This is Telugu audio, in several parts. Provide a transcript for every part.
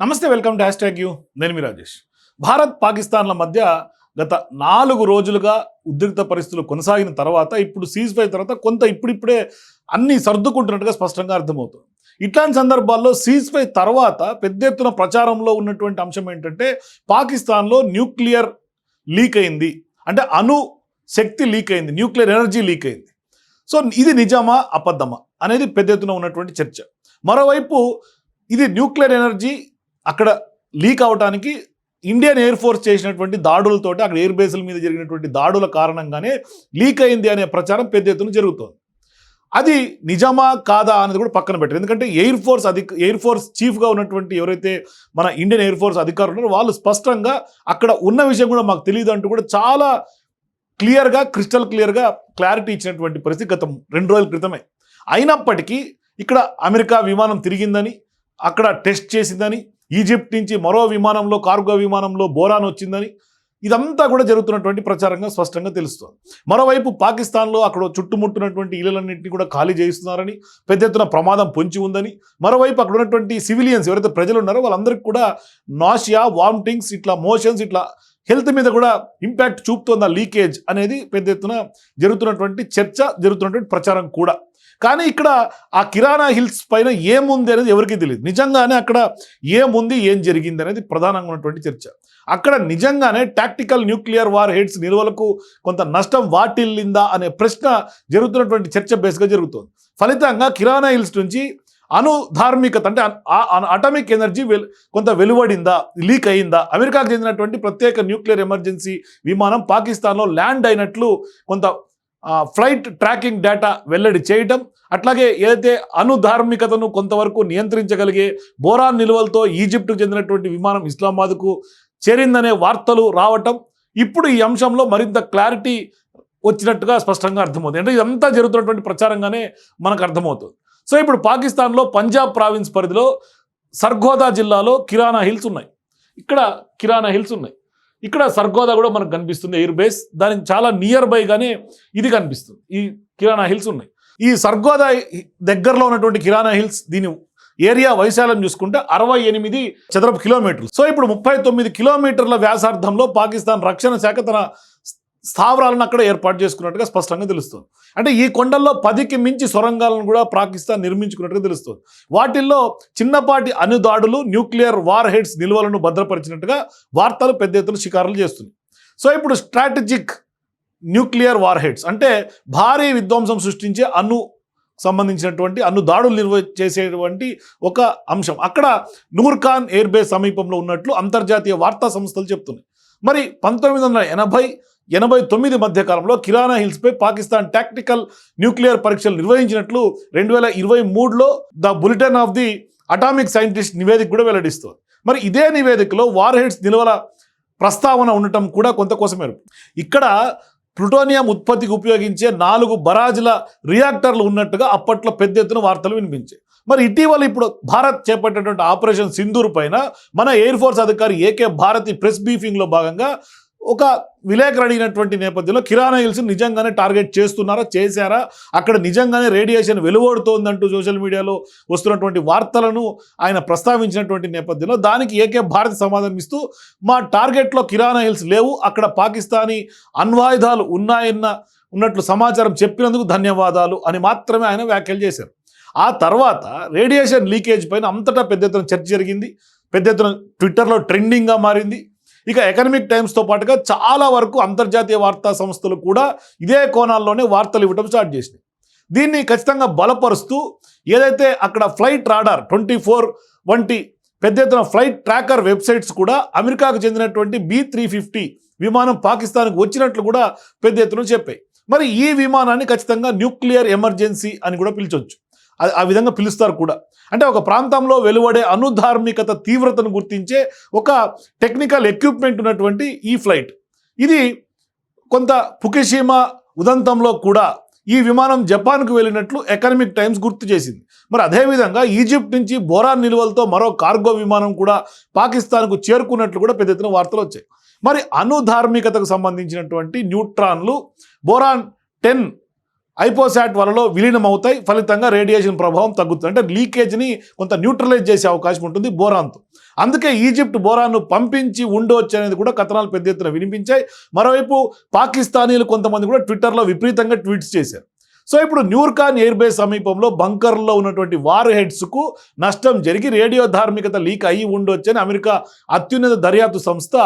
నమస్తే welcome to hashtag U. నేను మీ రాజేష్. భారత్ పాకిస్తాన్ల మధ్య గత నాలుగు రోజులుగా ఉద్రిక్త పరిస్థితులు కొనసాగిన తర్వాత ఇప్పుడు సీజ్ ఫైర్ తర్వాత కొంత ఇప్పుడిప్పుడే అన్ని సర్దుకుంటున్నట్టుగా స్పష్టంగా అర్థమవుతుంది. ఇట్లాంటి సందర్భాల్లో సీజ్ ఫైర్ తర్వాత పెద్ద ఎత్తున ప్రచారంలో ఉన్నటువంటి అంశం ఏంటంటే పాకిస్తాన్లో న్యూక్లియర్ లీక్ అయింది. అంటే అణు శక్తి లీక్ అయింది. న్యూక్లియర్ ఎనర్జీ లీక్ అయింది. సో ఇది నిజమా అబద్ధమా అనేది పెద్ద ఎత్తున ఉన్నటువంటి చర్చ. మరోవైపు ఇది న్యూక్లియర్ ఎనర్జీ అక్కడ లీక్ అవడానికి ఇండియన్ ఎయిర్ ఫోర్స్ చేసినటువంటి దాడులతోటి అక్కడ ఎయిర్ బేస్ల మీద జరిగినటువంటి దాడుల కారణంగానే లీక్ అయింది అనే ప్రచారం పెద్ద ఎత్తున జరుగుతోంది. అది నిజమా కాదా అనేది కూడా పక్కన పెట్టారు. ఎందుకంటే ఎయిర్ ఫోర్స్ అధిక ఎయిర్ ఫోర్స్ చీఫ్గా ఉన్నటువంటి ఎవరైతే మన ఇండియన్ ఎయిర్ ఫోర్స్ అధికారులు ఉన్నారో వాళ్ళు స్పష్టంగా అక్కడ ఉన్న విషయం కూడా మాకు తెలియదు అంటూ కూడా చాలా క్లియర్గా క్రిస్టల్ క్లియర్గా క్లారిటీ ఇచ్చినటువంటి పరిస్థితి గతం రెండు రోజుల క్రితమే. అయినప్పటికీ ఇక్కడ అమెరికా విమానం తిరిగిందని అక్కడ టెస్ట్ చేసిందని ఈజిప్ట్ నుంచి మరో విమానంలో కార్గో విమానంలో బోరాన్ వచ్చిందని ఇదంతా కూడా జరుగుతున్నటువంటి ప్రచారంగా స్పష్టంగా తెలుస్తుంది. మరోవైపు పాకిస్తాన్లో అక్కడ చుట్టుముట్టున్నటువంటి ఇళ్ళన్నింటినీ కూడా ఖాళీ చేయిస్తున్నారని పెద్ద ఎత్తున ప్రమాదం పొంచి ఉందని మరోవైపు అక్కడ ఉన్నటువంటి సివిలియన్స్ ఎవరైతే ప్రజలు ఉన్నారో వాళ్ళందరికీ కూడా నాషియా వామిటింగ్స్ ఇట్లా మోషన్స్ ఇట్లా హెల్త్ మీద కూడా ఇంపాక్ట్ చూపుతోంది ఆ లీకేజ్ అనేది పెద్ద ఎత్తున జరుగుతున్నటువంటి చర్చ జరుగుతున్నటువంటి ప్రచారం కూడా. కానీ ఇక్కడ ఆ కిరాణా హిల్స్ పైన ఏముంది అనేది ఎవరికీ తెలియదు నిజంగానే అక్కడ ఏముంది ఏం జరిగింది అనేది ప్రధానంగా ఉన్నటువంటి చర్చ. అక్కడ నిజంగానే టాక్టికల్ న్యూక్లియర్ వార్ హెడ్స్ నిల్వలకు కొంత నష్టం వాటిల్లిందా అనే ప్రశ్న జరుగుతున్నటువంటి చర్చ బేస్గా జరుగుతుంది. ఫలితంగా కిరాణా హిల్స్ నుంచి అనుధార్మికత అంటే అటామిక్ ఎనర్జీ వెల్ కొంత వెలువడిందా లీక్ అయిందా అమెరికాకు చెందినటువంటి ప్రత్యేక న్యూక్లియర్ ఎమర్జెన్సీ విమానం పాకిస్తాన్లో ల్యాండ్ అయినట్లు కొంత ఫ్లైట్ ట్రాకింగ్ డేటా వెల్లడి చేయటం అట్లాగే ఏదైతే అనుధార్మికతను కొంతవరకు నియంత్రించగలిగే బోరాన్ నిల్వలతో ఈజిప్టుకు చెందినటువంటి విమానం ఇస్లామాబాద్కు చేరిందనే వార్తలు రావటం ఇప్పుడు ఈ అంశంలో మరింత క్లారిటీ వచ్చినట్టుగా స్పష్టంగా అర్థమవుతుంది. అంటే ఇదంతా జరుగుతున్నటువంటి ప్రచారంగానే మనకు అర్థమవుతుంది. సో ఇప్పుడు పాకిస్తాన్లో పంజాబ్ ప్రావిన్స్ పరిధిలో సర్గోదా జిల్లాలో కిరాణా హిల్స్ ఉన్నాయి. ఇక్కడ కిరాణా హిల్స్ ఉన్నాయి. ఇక్కడ సర్గోదా కూడా మనకు కనిపిస్తుంది ఎయిర్ బేస్. దానికి చాలా నియర్ బైగానే ఇది కనిపిస్తుంది. ఈ కిరాణా హిల్స్ ఉన్నాయి. ఈ సర్గోదా దగ్గరలో ఉన్నటువంటి కిరాణా హిల్స్ దీని ఏరియా వైశాల్యం చూసుకుంటే అరవై ఎనిమిది చదరపు కిలోమీటర్లు. సో ఇప్పుడు ముప్పై తొమ్మిది కిలోమీటర్ల వ్యాసార్థంలో పాకిస్తాన్ రక్షణ శాఖ తన స్థావరాలను అక్కడ ఏర్పాటు చేసుకున్నట్టుగా స్పష్టంగా తెలుస్తుంది. అంటే ఈ కొండల్లో పదికి మించి సొరంగాలను కూడా పాకిస్తాన్ నిర్మించుకున్నట్టుగా తెలుస్తుంది. వాటిల్లో చిన్నపాటి అణుదాడులు న్యూక్లియర్ వార్ హెడ్స్ నిల్వలను భద్రపరిచినట్టుగా వార్తలు పెద్ద ఎత్తున షికారులు చేస్తుంది సో ఇప్పుడు స్ట్రాటజిక్ న్యూక్లియర్ వార్ హెడ్స్ అంటే భారీ విధ్వంసం సృష్టించే అణు సంబంధించినటువంటి అన్ను దాడులు నిర్వ చేసేటువంటి ఒక అంశం. అక్కడ నూర్ఖాన్ ఎయిర్ బేస్ సమీపంలో ఉన్నట్లు అంతర్జాతీయ వార్తా సంస్థలు చెప్తున్నాయి. మరి పంతొమ్మిది వందల ఎనభై ఎనభై తొమ్మిది మధ్య కాలంలో కిరాణా హిల్స్పై పాకిస్తాన్ టాక్టికల్ న్యూక్లియర్ పరీక్షలు నిర్వహించినట్లు రెండు వేల ఇరవై మూడులో the bulletin of the atomic scientist నివేదిక కూడా వెల్లడిస్తుంది. మరి ఇదే నివేదికలో వార్ హెడ్స్ నిల్వల ప్రస్తావన ఉండటం కూడా కొంత కోసమే ఇక్కడ ప్లుటోనియం ఉత్పత్తికి ఉపయోగించే నాలుగు బరాజుల రియాక్టర్లు ఉన్నట్టుగా అప్పట్లో పెద్ద ఎత్తున వార్తలు వినిపించాయి. మరి ఇటీవల ఇప్పుడు భారత్ చేపట్టినటువంటి ఆపరేషన్ సింధూర్ పైన మన ఎయిర్ ఫోర్స్ అధికారి ఏకే భారతి ప్రెస్ బ్రీఫింగ్లో భాగంగా ఒక విలేకరు అడిగినటువంటి నేపథ్యంలో కిరాణా హిల్స్ నిజంగానే టార్గెట్ చేస్తున్నారా చేశారా? అక్కడ నిజంగానే రేడియేషన్ వెలువడుతోందంటూ సోషల్ మీడియాలో వస్తున్నటువంటి వార్తలను ఆయన ప్రస్తావించినటువంటి నేపథ్యంలో దానికి ఏకే భారత్ సమాధానం ఇస్తూ మా టార్గెట్లో కిరాణా హిల్స్ లేవు అక్కడ పాకిస్తానీ అణ్వాయుధాలు ఉన్నాయన్న ఉన్నట్లు సమాచారం చెప్పినందుకు ధన్యవాదాలు అని మాత్రమే ఆయన వ్యాఖ్యలు చేశారు. ఆ తర్వాత రేడియేషన్ లీకేజ్ పైన అంతటా పెద్ద ఎత్తున చర్చ జరిగింది. పెద్ద ఎత్తున ట్విట్టర్లో ట్రెండింగ్గా మారింది. ఇక ఎకనమిక్ టైమ్స్తో పాటుగా చాలా వరకు అంతర్జాతీయ వార్తా సంస్థలు కూడా ఇదే కోణాల్లోనే వార్తలు ఇవ్వడం స్టార్ట్ చేసినాయి. దీన్ని ఖచ్చితంగా బలపరుస్తూ ఏదైతే అక్కడ ఫ్లైట్ రాడార్ ట్వంటీ ఫోర్ వంటి పెద్ద ఎత్తున ఫ్లైట్ ట్రాకర్ వెబ్సైట్స్ కూడా అమెరికాకు చెందినటువంటి బి త్రీ ఫిఫ్టీ విమానం పాకిస్తాన్కు వచ్చినట్లు కూడా పెద్ద ఎత్తున చెప్పాయి. మరి ఈ విమానాన్ని ఖచ్చితంగా న్యూక్లియర్ ఎమర్జెన్సీ అని కూడా పిలిచొచ్చు. ఆ విధంగా పిలుస్తారు కూడా. అంటే ఒక ప్రాంతంలో వెలువడే అనుధార్మికత తీవ్రతను గుర్తించే ఒక టెక్నికల్ ఎక్విప్మెంట్ ఉన్నటువంటి ఈ ఫ్లైట్ ఇది కొంత పుకిషీమా ఉదంతంలో కూడా ఈ విమానం జపాన్కు వెళ్ళినట్లు ఎకనమిక్ టైమ్స్ గుర్తు చేసింది. మరి అదేవిధంగా ఈజిప్ట్ నుంచి బోరాన్ నిల్వలతో మరో కార్గో విమానం కూడా పాకిస్తాన్కు చేరుకున్నట్లు కూడా పెద్ద ఎత్తున వార్తలు వచ్చాయి. మరి అనుధార్మికతకు సంబంధించినటువంటి న్యూట్రాన్లు బోరాన్ టెన్ ఐపోసాట్ వలలో విలీనం అవుతాయి ఫలితంగా రేడియేషన్ ప్రభావం తగ్గుతుంది. అంటే లీకేజ్ని కొంత న్యూట్రలైజ్ చేసే అవకాశం ఉంటుంది బోరాన్తో. అందుకే ఈజిప్ట్ బోరాన్ను పంపించి ఉండవచ్చు అనేది కూడా కథనాలు పెద్ద ఎత్తున వినిపించాయి. మరోవైపు పాకిస్తానీలు కొంతమంది కూడా ట్విట్టర్లో విపరీతంగా ట్వీట్స్ చేశారు. సో ఇప్పుడు న్యూర్కాన్ ఎయిర్ బేస్ సమీపంలో బంకర్లో ఉన్నటువంటి వార్ హెడ్స్కు నష్టం జరిగి రేడియో ధార్మికత లీక్ అయి ఉండొచ్చని అమెరికా అత్యున్నత దర్యాప్తు సంస్థ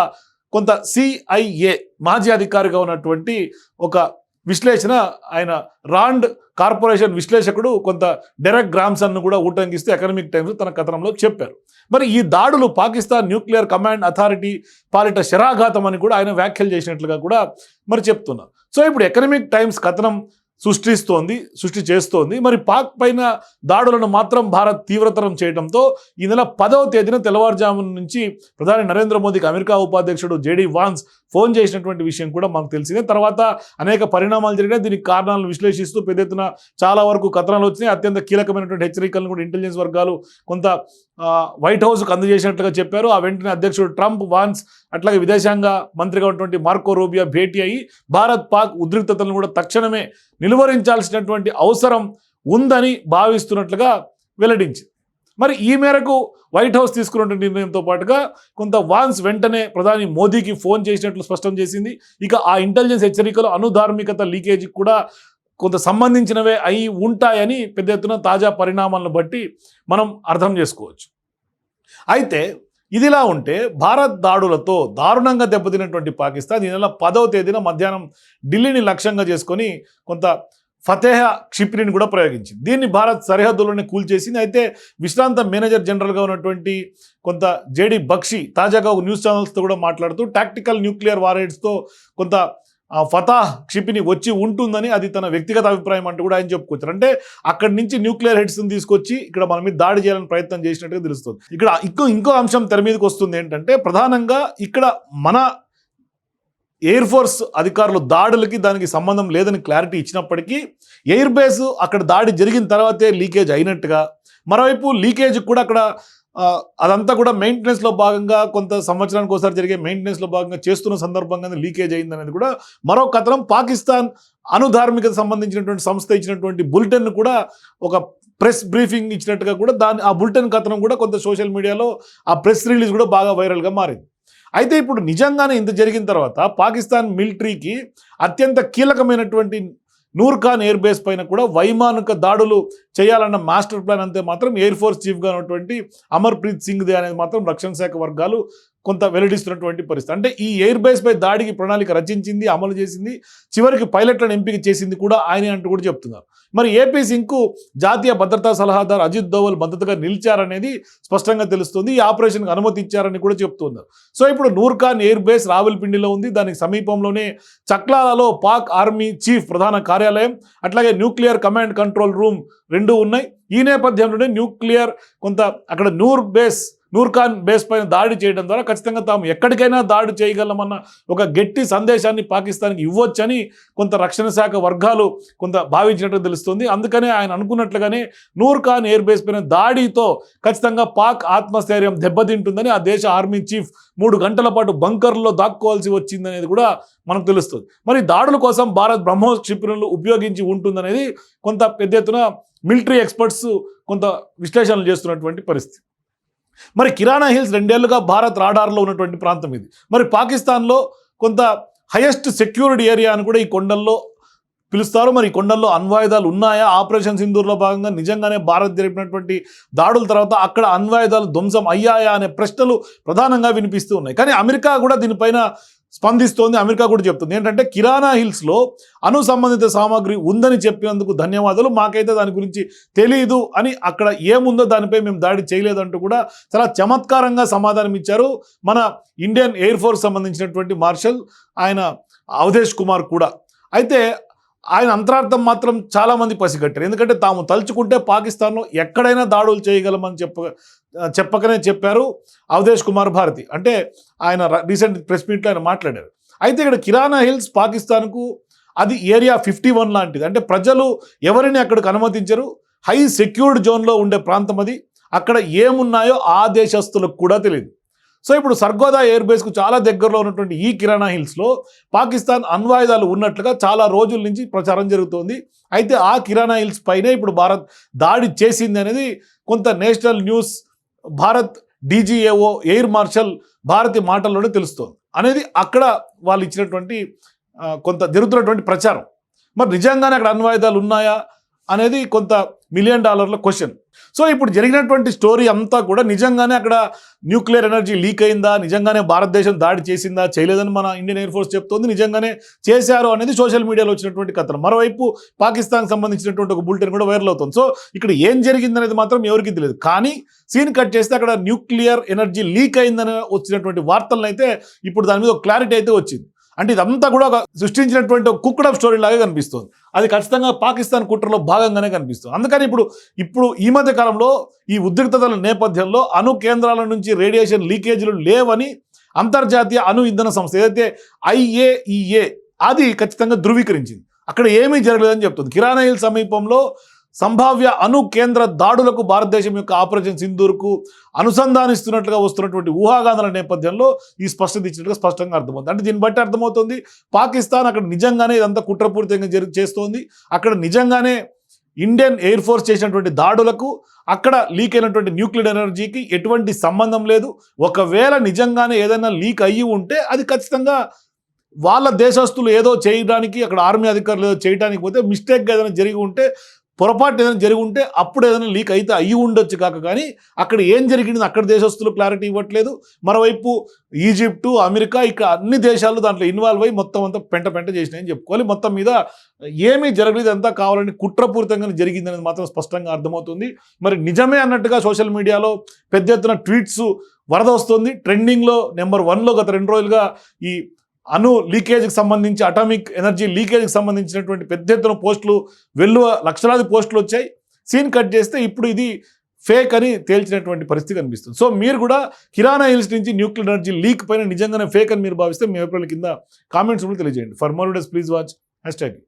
కొంత సిఐఏ మాజీ అధికారిగా ఉన్నటువంటి ఒక విశ్లేషణ ఆయన రాండ్ కార్పొరేషన్ విశ్లేషకుడు కొంత డెరెక్ గ్రామ్సన్ను కూడా ఉటంకిస్తూ ఎకనామిక్ టైమ్స్ తన కథనంలో చెప్పారు. మరి ఈ దాడులు పాకిస్తాన్ న్యూక్లియర్ కమాండ్ అథారిటీ పాలిట శరాఘాతం అని కూడా ఆయన వ్యాఖ్యలు చేసినట్లుగా కూడా మరి చెప్తున్నారు. సో ఇప్పుడు ఎకనామిక్ టైమ్స్ కథనం సృష్టిస్తోంది సృష్టి చేస్తోంది. మరి పాక్ పైన దాడులను మాత్రం భారత్ తీవ్రతరం చేయడంతో ఈ నెల పదవ తేదీన తెల్లవారుజామున నుంచి ప్రధాని నరేంద్ర మోదీకి అమెరికా ఉపాధ్యక్షుడు జేడీ వాన్స్ ఫోన్ చేసినటువంటి విషయం కూడా మాకు తెలిసిందే. తర్వాత అనేక పరిణామాలు జరిగినాయి. దీనికి కారణాలను విశ్లేషిస్తూ పెద్ద ఎత్తున చాలా వరకు కథనాలు వచ్చినాయి. అత్యంత కీలకమైనటువంటి హెచ్చరికలను కూడా ఇంటెలిజెన్స్ వర్గాలు కొంత వైట్ హౌస్కు అందజేసినట్లుగా చెప్పారు. ఆ వెంటనే అధ్యక్షుడు ట్రంప్ వాన్స్ అట్లాగే విదేశాంగ మంత్రిగా ఉన్నటువంటి మార్కో రూబియా భేటీ అయ్యి భారత్ పాక్ ఉద్రిక్తతలను కూడా తక్షణమే నిలువరించాల్సినటువంటి అవసరం ఉందని భావిస్తున్నట్లుగా వెల్లడించింది. మరి ఈ మేరకు వైట్ హౌస్ తీసుకున్న నిర్ణయంతో పాటుగా కొంత వాన్స్ వెంటనే ప్రధాని మోదీకి ఫోన్ చేసినట్లు స్పష్టం చేసింది. ఇక ఆ ఇంటెలిజెన్స్ హెచ్చరికలు అనుధార్మికత లీకేజీకి కూడా కొంత సంబంధించినవే అయి ఉంటాయని పెద్ద ఎత్తున తాజా పరిణామాలను బట్టి మనం అర్థం చేసుకోవచ్చు. అయితే ఇదిలా ఉంటే భారత్ దాడులతో దారుణంగా దెబ్బతిన్నటువంటి పాకిస్తాన్ ఈ నెల పదవ తేదీన మధ్యాహ్నం ఢిల్లీని లక్ష్యంగా చేసుకొని కొంత ఫతేహ క్షిప్రిని కూడా ప్రయోగించింది. దీన్ని భారత్ సరిహద్దులోనే కూల్చేసింది. అయితే విశ్రాంత మేనేజర్ జనరల్గా ఉన్నటువంటి కొంత జేడి బక్షి తాజాగా ఒక న్యూస్ ఛానల్స్తో కూడా మాట్లాడుతూ టాక్టికల్ న్యూక్లియర్ వారెడ్స్తో కొంత ఆ, ఫతాహ్ క్షిపిని వచ్చి ఉంటుందని అది తన వ్యక్తిగత అభిప్రాయం అంటూ కూడా ఆయన చెప్పుకొచ్చారు అంటే అక్కడి నుంచి న్యూక్లియర్ హెడ్స్ని తీసుకొచ్చి ఇక్కడ మన మీద దాడి చేయాలని ప్రయత్నం చేసినట్టుగా తెలుస్తుంది. ఇక్కడ ఇంకో ఇంకో అంశం తెర మీదకి వస్తుంది ఏంటంటే ప్రధానంగా ఇక్కడ మన ఎయిర్ ఫోర్స్ అధికారులు దాడులకి దానికి సంబంధం లేదని క్లారిటీ ఇచ్చినప్పటికీ ఎయిర్ బేస్ అక్కడ దాడి జరిగిన తర్వాతే లీకేజ్ అయినట్టుగా మరోవైపు లీకేజ్ కూడా అక్కడ అదంతా కూడా మెయింటెనెన్స్లో భాగంగా కొంత సంవత్సరానికి ఒకసారి జరిగే మెయింటెనెన్స్లో భాగంగా చేస్తున్న సందర్భంగానే లీకేజ్ అయిందనేది కూడా మరో కథనం. పాకిస్తాన్ అనుధార్మికత సంబంధించినటువంటి సంస్థ ఇచ్చినటువంటి బులెటిన్ కూడా ఒక ప్రెస్ బ్రీఫింగ్ ఇచ్చినట్టుగా కూడా దాని ఆ బులెటిన్ కథనం కూడా కొంత సోషల్ మీడియాలో ఆ ప్రెస్ రిలీజ్ కూడా బాగా వైరల్గా మారింది. అయితే ఇప్పుడు నిజంగానే ఇంత జరిగిన తర్వాత పాకిస్తాన్ మిలిటరీకి అత్యంత కీలకమైనటువంటి నూర్ఖాన్ ఎయిర్ బేస్ పైన కూడా వైమానిక దాడులు చేయాలన్న మాస్టర్ ప్లాన్ అంతే మాత్రం ఎయిర్ ఫోర్స్ చీఫ్గా ఉన్నటువంటి అమర్ప్రీత్ సింగ్ దే అనేది మాత్రం రక్షణ శాఖ వర్గాలు కొంత వెల్లడిస్తున్నటువంటి పరిస్థితి. అంటే ఈ ఎయిర్ బేస్ పై దాడికి ప్రణాళిక రచించింది అమలు చేసింది చివరికి పైలట్లను ఎంపిక చేసింది కూడా ఆయన అంటూ కూడా చెప్తున్నారు. మరి ఏపీ సింగ్కు జాతీయ భద్రతా సలహాదారు అజిత్ దోవల్ మద్దతుగా నిలిచారనేది స్పష్టంగా తెలుస్తుంది. ఈ ఆపరేషన్కి అనుమతి ఇచ్చారని కూడా చెప్తున్నారు. సో ఇప్పుడు నూర్ఖాన్ ఎయిర్ బేస్ రావల్పిండిలో ఉంది. దానికి సమీపంలోనే చక్లాలలో పాక్ ఆర్మీ చీఫ్ ప్రధాన కార్యాలయం అట్లాగే న్యూక్లియర్ కమాండ్ కంట్రోల్ రూమ్ రెండు ఉన్నాయి. ఈ నేపథ్యంలోనే న్యూక్లియర్ కొంత అక్కడ నూర్ బేస్ నూర్ఖాన్ బేస్ పైన దాడి చేయడం ద్వారా ఖచ్చితంగా తాము ఎక్కడికైనా దాడి చేయగలమన్న ఒక గట్టి సందేశాన్ని పాకిస్తాన్కి ఇవ్వొచ్చని కొంత రక్షణ శాఖ వర్గాలు కొంత భావించినట్టు తెలుస్తుంది. అందుకనే ఆయన అనుకున్నట్లుగానే నూర్ఖాన్ ఎయిర్ బేస్ పైన దాడితో ఖచ్చితంగా పాక్ ఆత్మస్థైర్యం దెబ్బతింటుందని ఆ దేశ ఆర్మీ చీఫ్ మూడు గంటల పాటు బంకర్లో దాక్కోవాల్సి వచ్చిందనేది కూడా మనకు తెలుస్తుంది. మరి దాడుల కోసం భారత్ బ్రహ్మోస్ క్షిపణులు ఉపయోగించి ఉంటుందనేది కొంత పెద్ద ఎత్తున మిలిటరీ ఎక్స్పర్ట్స్ కొంత విశ్లేషణలు చేస్తున్నటువంటి పరిస్థితి. మరి కిరాణా హిల్స్ రెండేళ్ళుగా భారత్ రాడార్లో ఉన్నటువంటి ప్రాంతం ఇది. మరి పాకిస్తాన్లో కొంత హయెస్ట్ సెక్యూరిటీ ఏరియా అని కూడా ఈ కొండల్లో పిలుస్తారు. మరి ఈ కొండల్లో అణ్వాయుధాలు ఉన్నాయా? ఆపరేషన్ సింధూర్లో భాగంగా నిజంగానే భారత్ జరిపినటువంటి దాడుల తర్వాత అక్కడ అణ్వాయుధాలు ధ్వంసం అయ్యాయా? అనే ప్రశ్నలు ప్రధానంగా వినిపిస్తూ ఉన్నాయి. కానీ అమెరికా కూడా దీనిపైన స్పందిస్తోంది. అమెరికా కూడా చెప్తుంది. ఏంటంటే కిరాణా హిల్స్లో అణు సంబంధిత సామాగ్రి ఉందని చెప్పినందుకు ధన్యవాదాలు. మాకైతే దాని గురించి తెలియదు అని అక్కడ ఏముందో దానిపై మేము దాడి చేయలేదంటూ కూడా చాలా చమత్కారంగా సమాధానం ఇచ్చారు. మన ఇండియన్ ఎయిర్ ఫోర్స్ సంబంధించినటువంటి మార్షల్ ఆయన అవధేష్ కుమార్ కూడా. అయితే ఆయన అంతరార్థం మాత్రం చాలామంది పసిగట్టారు. ఎందుకంటే తాము తలుచుకుంటే పాకిస్తాన్లో ఎక్కడైనా దాడులు చేయగలమని చెప్ప చెప్పకనే చెప్పారు అవధేష్ కుమార్ భారతి. అంటే ఆయన రీసెంట్ ప్రెస్ మీట్లో ఆయన మాట్లాడారు. అయితే ఇక్కడ కిరాణా హిల్స్ పాకిస్తాన్కు అది ఏరియా ఫిఫ్టీ వన్ లాంటిది. అంటే ప్రజలు ఎవరిని అక్కడికి అనుమతించరు. హై సెక్యూర్డ్ జోన్లో ఉండే ప్రాంతం అది. అక్కడ ఏమున్నాయో ఆ దేశస్తులకు కూడా తెలియదు సో ఇప్పుడు సర్గోదా ఎయిర్ బేస్కు చాలా దగ్గరలో ఉన్నటువంటి ఈ కిరాణా హిల్స్లో పాకిస్తాన్ అణ్వాయుధాలు ఉన్నట్లుగా చాలా రోజుల నుంచి ప్రచారం జరుగుతోంది. అయితే ఆ కిరాణా హిల్స్ పైనే ఇప్పుడు భారత్ దాడి చేసింది అనేది కొంత national news Bharat DGAO air marshal Bharti మాటల్లోనే తెలుస్తోంది. అనేది అక్కడ వాళ్ళు ఇచ్చినటువంటి కొంత జరుగుతున్నటువంటి ప్రచారం. మరి నిజంగానే అక్కడ అణ్వాయుధాలు ఉన్నాయా అనేది కొంత మిలియన్ డాలర్ల క్వశ్చన్. సో ఇప్పుడు జరిగినటువంటి స్టోరీ అంతా కూడా నిజంగానే అక్కడ న్యూక్లియర్ ఎనర్జీ లీక్ అయిందా? నిజంగానే భారతదేశం దాడి చేసిందా? చేయలేదని మన ఇండియన్ ఎయిర్ ఫోర్స్ చెప్తోంది. నిజంగానే చేశారు అనేది సోషల్ మీడియాలో వచ్చినటువంటి కథనం. మరోవైపు పాకిస్తాన్కి సంబంధించినటువంటి ఒక బులెటిన్ కూడా వైరల్ అవుతుంది. సో ఇక్కడ ఏం జరిగిందనేది మాత్రం ఎవరికి తెలియదు. కానీ సీన్ కట్ చేస్తే అక్కడ న్యూక్లియర్ ఎనర్జీ లీక్ అయిందని వచ్చినటువంటి వార్తలను అయితే ఇప్పుడు దాని మీద ఒక క్లారిటీ అయితే వచ్చింది. అంటే ఇదంతా కూడా ఒక సృష్టించినటువంటి ఒక కుక్కడప్ స్టోరీ లాగా కనిపిస్తుంది. అది ఖచ్చితంగా పాకిస్తాన్ కుట్రలో భాగంగానే కనిపిస్తుంది. అందుకని ఇప్పుడు ఇప్పుడు ఈ మధ్య కాలంలో ఈ ఉద్రిక్తతల నేపథ్యంలో అణు కేంద్రాల నుంచి రేడియేషన్ లీకేజీలు లేవని అంతర్జాతీయ అణు ఇంధన సంస్థ ఏదైతే ఐఏఈఏ అది ఖచ్చితంగా ధృవీకరించింది. అక్కడ ఏమీ జరగలేదని చెప్తుంది. కిరాణాయిల్ సమీపంలో సంభావ్య అణు కేంద్ర దాడులకు భారతదేశం యొక్క ఆపరేషన్ సింధూర్కు అనుసంధానిస్తున్నట్లుగా వస్తున్నటువంటి ఊహాగానాల నేపథ్యంలో ఈ స్పష్టత ఇచ్చినట్టుగా స్పష్టంగా అర్థమవుతుంది. అంటే దీన్ని బట్టి అర్థమవుతుంది పాకిస్తాన్ అక్కడ నిజంగానే ఇదంతా కుట్రపూరితంగా జరి చేస్తోంది. అక్కడ నిజంగానే ఇండియన్ ఎయిర్ ఫోర్స్ చేసినటువంటి దాడులకు అక్కడ లీక్ అయినటువంటి న్యూక్లియర్ ఎనర్జీకి ఎటువంటి సంబంధం లేదు. ఒకవేళ నిజంగానే ఏదైనా లీక్ అయ్యి ఉంటే అది ఖచ్చితంగా వాళ్ళ దేశస్తులు ఏదో చేయడానికి అక్కడ ఆర్మీ అధికారులు ఏదో చేయడానికి పోతే మిస్టేక్గా ఏదైనా జరిగి ఉంటే పొరపాటు ఏదైనా జరిగి ఉంటే అప్పుడు ఏదైనా లీక్ అయితే అయ్యి ఉండొచ్చు కాక కానీ అక్కడ ఏం జరిగింది అక్కడ దేశస్తులు క్లారిటీ ఇవ్వట్లేదు. మరోవైపు ఈజిప్టు అమెరికా ఇక్కడ అన్ని దేశాలు దాంట్లో ఇన్వాల్వ్ అయ్యి మొత్తం అంతా పెంట పెంట చేసినాయని చెప్పుకోవాలి. మొత్తం మీద ఏమీ జరగలేదు అంతా కావాలని కుట్రపూరితంగా జరిగింది అనేది మాత్రం స్పష్టంగా అర్థమవుతుంది. మరి నిజమే అన్నట్టుగా సోషల్ మీడియాలో పెద్ద ఎత్తున ట్వీట్స్ వరద వస్తుంది. ట్రెండింగ్లో నెంబర్ వన్లో గత రెండు రోజులుగా ఈ అణు లీకేజ్కి సంబంధించి అటామిక్ ఎనర్జీ లీకేజ్కి సంబంధించినటువంటి పెద్ద ఎత్తున పోస్టులు వెల్లువ లక్షలాది పోస్టులు వచ్చాయి. సీన్ కట్ చేస్తే ఇప్పుడు ఇది ఫేక్ అని తేల్చినటువంటి పరిస్థితి కనిపిస్తుంది. సో మీరు కూడా కిరాణా హిల్స్ నుంచి న్యూక్లియర్ ఎనర్జీ లీక్ పైన నిజంగానే ఫేక్ అని మీరు భావిస్తే మీ అభిప్రాయాల కింద కామెంట్స్ కూడా తెలియజేయండి. For more days please watch. Hashtag.